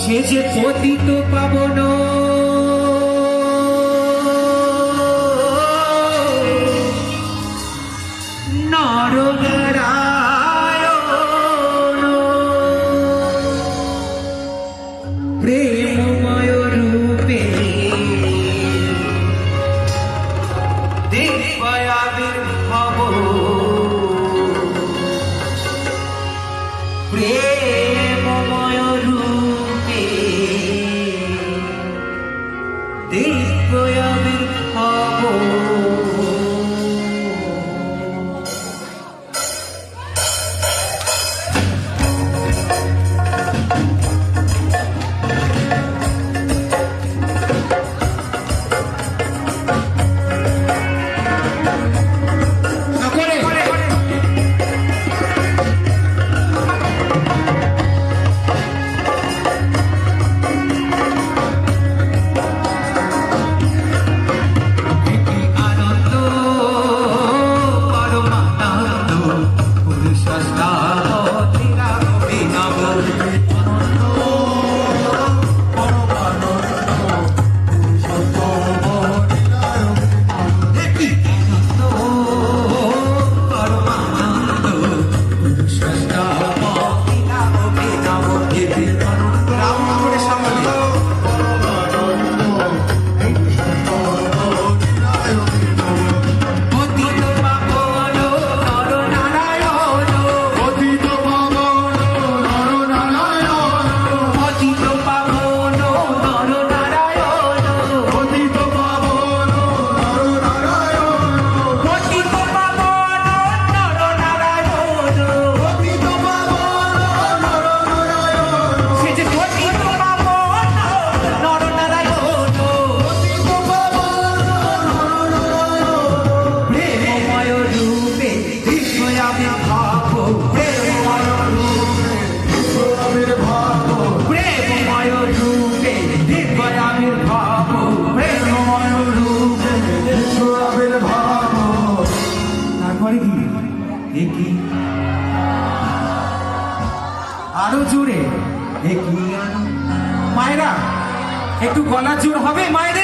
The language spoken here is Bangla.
সে যে পতিত পাবন। নরগা কি একই। আরও জোরে একই। মায়েরা একটু গলা জোর হবে মায়েরা